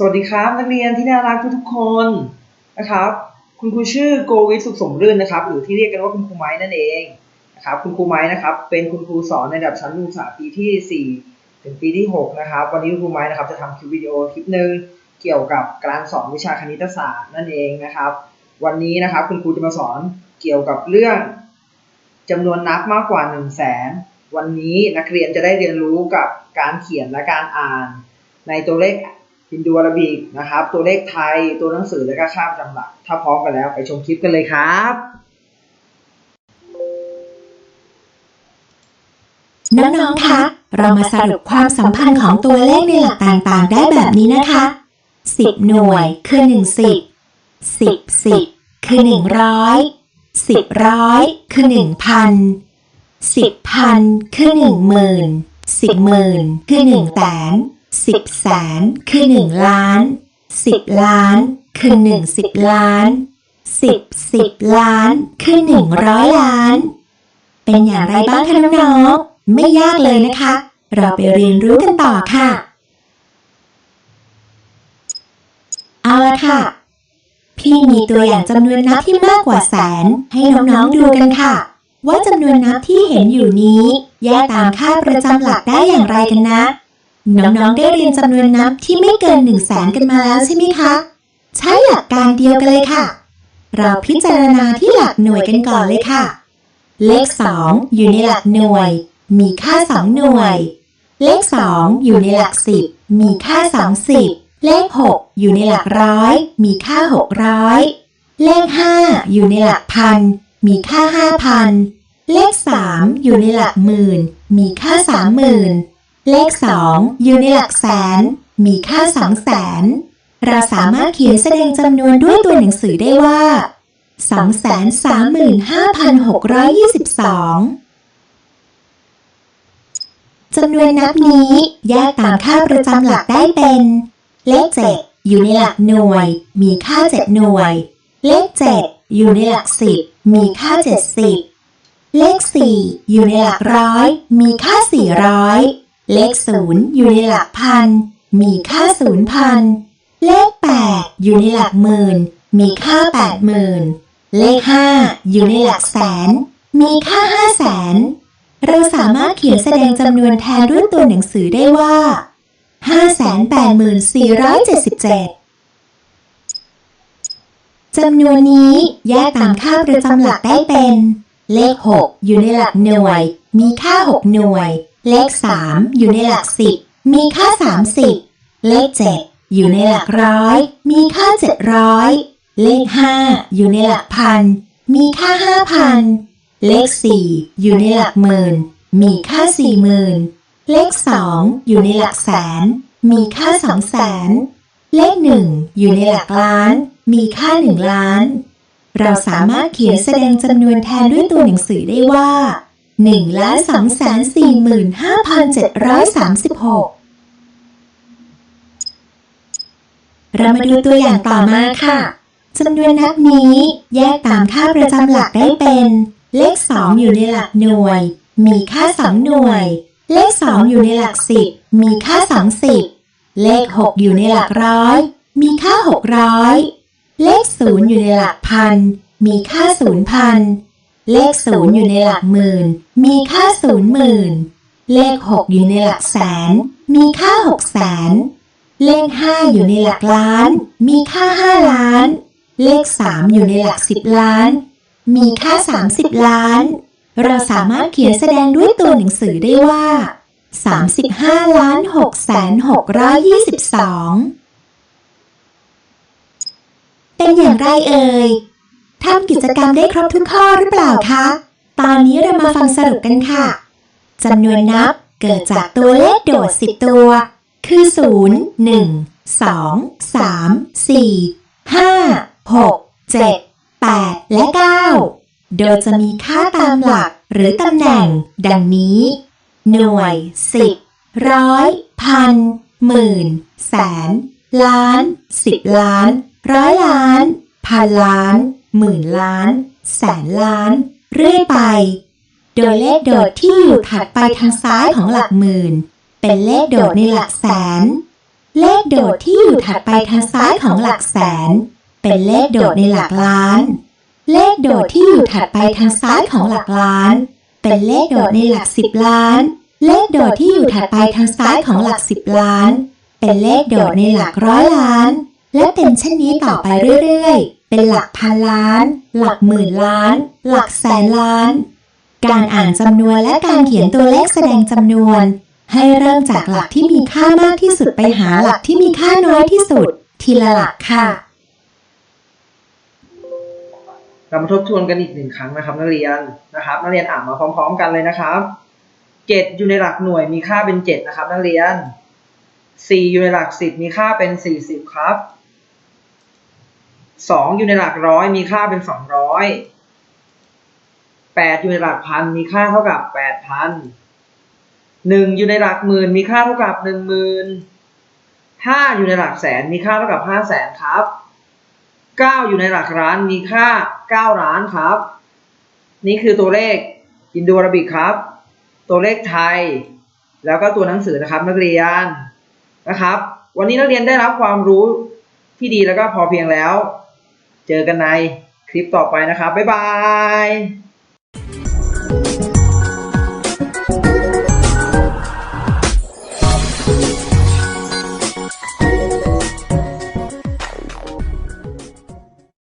สวัสดีครับนักเรียนที่น่ารักทุกๆคนนะครับ คุณครูชื่อโกวิทสุขสมรื่นนะครับ หรือที่เรียกกันว่าคุณครูไม้นั่นเองนะครับ คุณครูไม้นะครับ เป็นคุณครูสอนในระดับชั้นศึกษาปีที่4ถึงปีที่6นะครับ วันนี้คุณครูไม้นะครับจะทำคลิปวิดีโอคลิปหนึ่งเกี่ยวกับการสอนวิชาคณิตศาสตร์นั่นเองนะครับ วันนี้นะครับคุณครูจะมาสอนเกี่ยวกับเรื่องจำนวนนับมากกว่า 1 0 0 0 0แสนวันนี้นักเรียนจะได้เรียนรู้กับการเขียนและการอ่าน ในตัวเลข ฮินดูอาราบิกนะครับ ตัวเลขไทยตัวหนังสือและก็ค่าประจำหลักถ้าพร้อมกันแล้วไปชมคลิปกันเลยครับน้องๆคะเรามาสรุปความสัมพันธ์ของตัวเลขในหลักต่างๆ ได้แบบนี้นะคะ10หน่วยคือ1สิบ10สิบคือ100 10ร้อยคือ1,000 10พันคือ1หมื่น10หมื่นคือ1แสน 10แสนคือ1ล้าน10ล้านคือ1 10ล้าน10 10ล้านคือ100ล้าน เป็นอย่างไรบ้างคะน้องๆไม่ยากเลยนะคะ เราไปเรียนรู้กันต่อค่ะ เอาละค่ะ พี่มีตัวอย่างจำนวนนับที่มากกว่าแสน ให้น้องๆดูกันค่ะ ว่าจำนวนนับที่เห็นอยู่นี้ แยกตามค่าประจำหลักได้อย่างไรกันนะ น้องๆได้เรียนจำนวนนับที่ไม่เกินหนึ่งแสนกันมาแล้วใช่ไหมคะ ใช้หลักการเดียวกันเลยค่ะ เราพิจารณาที่หลักหน่วยกันก่อนเลยค่ะ เลข 2 อยู่ในหลักหน่วย มีค่า 2 หน่วย เลข 2 อยู่ในหลัก 10 มีค่า20เลข 6 อยู่ในหลักร้อย มีค่า 600 เลข 5 อยู่ในหลักพัน มีค่า 5,000 เลข 3 อยู่ในหลักหมื่น มีค่า 30,000 เลข2อยู่ในหลักแสน มีค่า200,000เราสามารถเขียนแสดงจำนวนด้วยตัวหนังสือได้ว่า 235,622 จำนวนนับนี้แยกตามค่าประจำหลักได้เป็น เลข7อยู่ในหลักหน่วย มีค่า7หน่วย เลข7อยู่ในหลัก10มีค่า70เลข4อยู่ในหลักร้อย มีค่า400 เลข0อยู่ในหลักพัน มีค่า0,000เลข8อยู่ในหลักหมื่น มีค่า80,000เลข5อยู่ในหลักแสน มีค่า500,000เราสามารถเขียนแสดงจำนวนแทนด้วยตัวหนังสือได้ว่า584,477จำนวนนี้แยกตามค่าประจำหลักได้เป็น เลข 6 อยู่ในหลักหน่วย มีค่า 6 หน่วย เลข3อยู่ในหลัก10มีค่า30เลข7อยู่ในหลักร้อย มีค่า700เลข5อยู่ในหลักพัน มีค่า5,000เลข4อยู่ในหลักหมื่น มีค่า40,000เลข2อยู่ในหลักแสน มีค่า200,000เลข1อยู่ในหลักล้าน มีค่า1ล้าน เราสามารถเขียนแสดงจำนวนแทนด้วยตัวหนังสือได้ว่า 1ล้าน2แสน45,736เรามาดูตัวอย่างต่อมาค่ะจำนวนนับนี้แยกตามค่าประจำหลักได้เป็น เลข2อยู่ในหลักหน่วย มีค่า2หน่วย เลข2อยู่ในหลัก10มีค่า20เลข6อยู่ในหลักร้อย มีค่า600เลข0อยู่ในหลักพัน มีค่า0,000 เลข0อยู่ในหลักหมื่น มีค่า00,000เลข6อยู่ในหลักแสน มีค่า600,000เลข5อยู่ในหลักล้าน มีค่า5ล้าน เลข3อยู่ในหลัก10ล้าน มีค่า30ล้าน เราสามารถเขียนแสดงด้วยตัวหนังสือได้ว่า35ล้าน6แสน622เป็นอย่างไรเอ่ย ทำกิจกรรมได้ครบทุกข้อหรือเปล่าคะ ตอนนี้เรามาฟังสรุปกันค่ะจำนวนนับเกิดจากตัวเลขโดด 10 ตัว คือ 0 1 2 3 4 5 6 7 8 และ 9 โดยจะมีค่าตามหลักหรือตำแหน่ง ดังนี้ หน่วย 10 ร้อย พัน หมื่น แสน ล้าน สิบล้าน ร้อยล้าน พันล้าน หมื่นล้าน แสนล้าน เรื่อยไป โดยเลขโดดที่อยู่ถัดไปทางซ้ายของหลักหมื่น เป็นเลขโดดในหลักแสน เลขโดดที่อยู่ถัดไปทางซ้ายของหลักแสน เป็นเลขโดดในหลักล้าน เลขโดดที่อยู่ถัดไปทางซ้ายของหลักล้าน เป็นเลขโดดในหลักสิบล้าน เลขโดดที่อยู่ถัดไปทางซ้ายของหลักสิบล้าน เป็นเลขโดดในหลักร้อยล้าน และเป็นเช่นนี้ต่อไปเรื่อยๆ เป็นหลักพันล้าน หลักหมื่นล้าน หลักแสนล้าน การอ่านจำนวนและการเขียนตัวเลขแสดงจำนวน ให้เริ่มจากหลักที่มีค่ามากที่สุดไปหาหลักที่มีค่าน้อยที่สุด ทีละหลักค่ะ เรามาทบทวนกันอีกหนึ่งครั้งนะครับนักเรียนนะครับนักเรียนอ่านมาพร้อม ๆ กันเลยนะครับเจ็ดอยู่ในหลักหน่วยมีค่าเป็นเจ็ดนะครับนักเรียนสี่อยู่ในหลักสิบมีค่าเป็นสี่สิบครับ สองอยู่ในหลักร้อยมีค่าเป็นสองร้อยแปดอยู่ในหลักพันมีค่าเท่ากับแปดพันหนึ่งอยู่ในหลักหมื่นมีค่าเท่ากับหนึ่งหมื่นห้าอยู่ในหลักแสนมีค่าเท่ากับห้าแสนครับเก้าอยู่ในหลักล้านมีค่าเก้าล้านครับ นี่คือตัวเลขอินโดอารบิกครับ ตัวเลขไทย แล้วก็ตัวหนังสือนะครับนักเรียนนะครับ วันนี้นักเรียนได้รับความรู้ที่ดีแล้วก็พอเพียงแล้ว เจอกันในคลิปต่อไปนะครับบ๊ายบาย